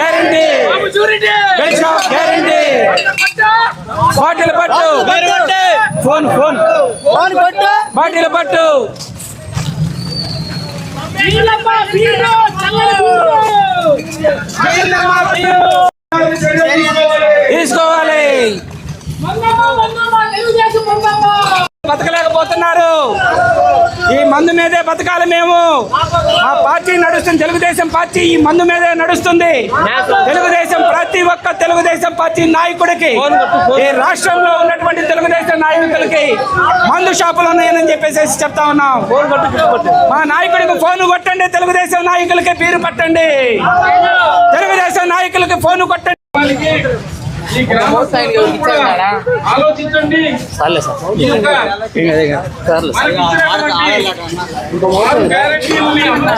Guarantee guarantee bottle పట్టు phone phone bottle పట్టు తీసుకోవాలి పోతున్నారు. ఈ మందు మీదే బతకాలి మేము. ఆ పార్టీ నడుస్తుంది. తెలుగుదేశం పార్టీ ఈ మందు మీదే నడుస్తుంది. తెలుగుదేశం ప్రతి ఒక్క తెలుగుదేశం పార్టీ నాయకుడికి ఈ రాష్ట్రంలో ఉన్నటువంటి తెలుగుదేశం నాయకులకి మందు షాపులు ఉన్నాయని చెప్పేసి చెప్తా ఉన్నాం. మా నాయకుడికి ఫోన్ కొట్టండి. తెలుగుదేశం నాయకులకి పేరు పట్టండి. తెలుగుదేశం నాయకులకి ఫోన్ కొట్టండి. ఆలోచించండి ఈ యొక్క మనకి ఇచ్చినటువంటి